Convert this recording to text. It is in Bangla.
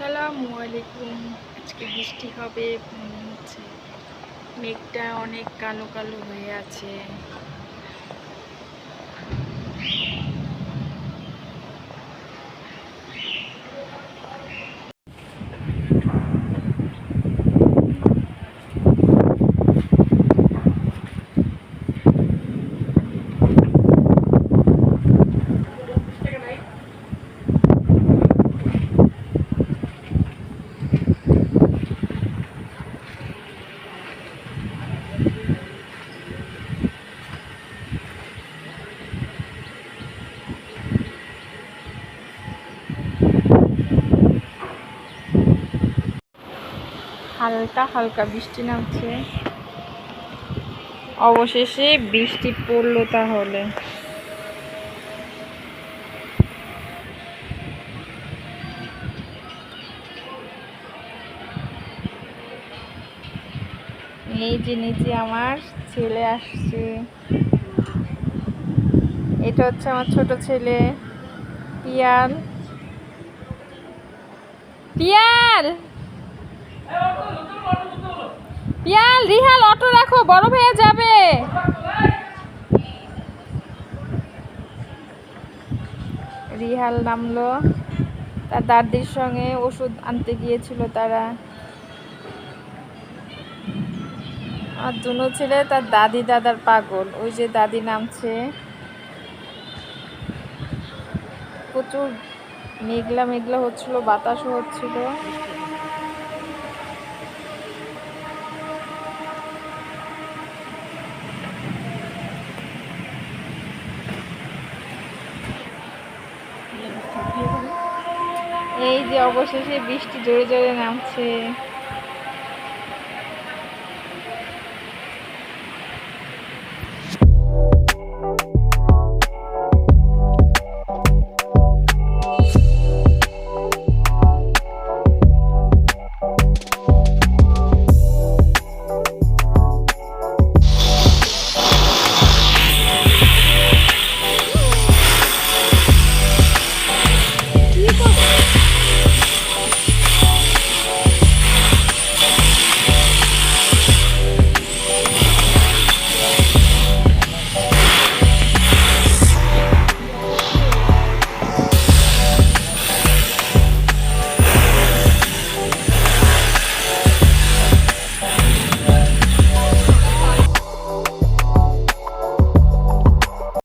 আসসালামু আলাইকুম। আজকে বৃষ্টি হবে মনে হচ্ছে মেঘটা অনেক কালো কালো হয়ে আছে। হালকা হালকা বৃষ্টি নামছে। অবশেষে বৃষ্টি পড়ল তাহলে। এই যে নিচে আমার ছেলে আসছে। এটা হচ্ছে আমার ছোট ছেলে, পিয়াল। পিয়াল! পিয়াল রিহাল, অটো রাখো, বড় ভাইয়া যাবে। রিহাল নামলো। তার দাদির সঙ্গে ওষুধ আনতে গিয়েছিল তারা। আর দুনো ছেলে তার দাদি দাদার পাগল। ওই যে দাদি নামছে। প্রচুর মেঘলা মেঘলা হচ্ছিল, বাতাসও হচ্ছিল। এই যে অবশেষে বৃষ্টি জোরে জোরে নামছে।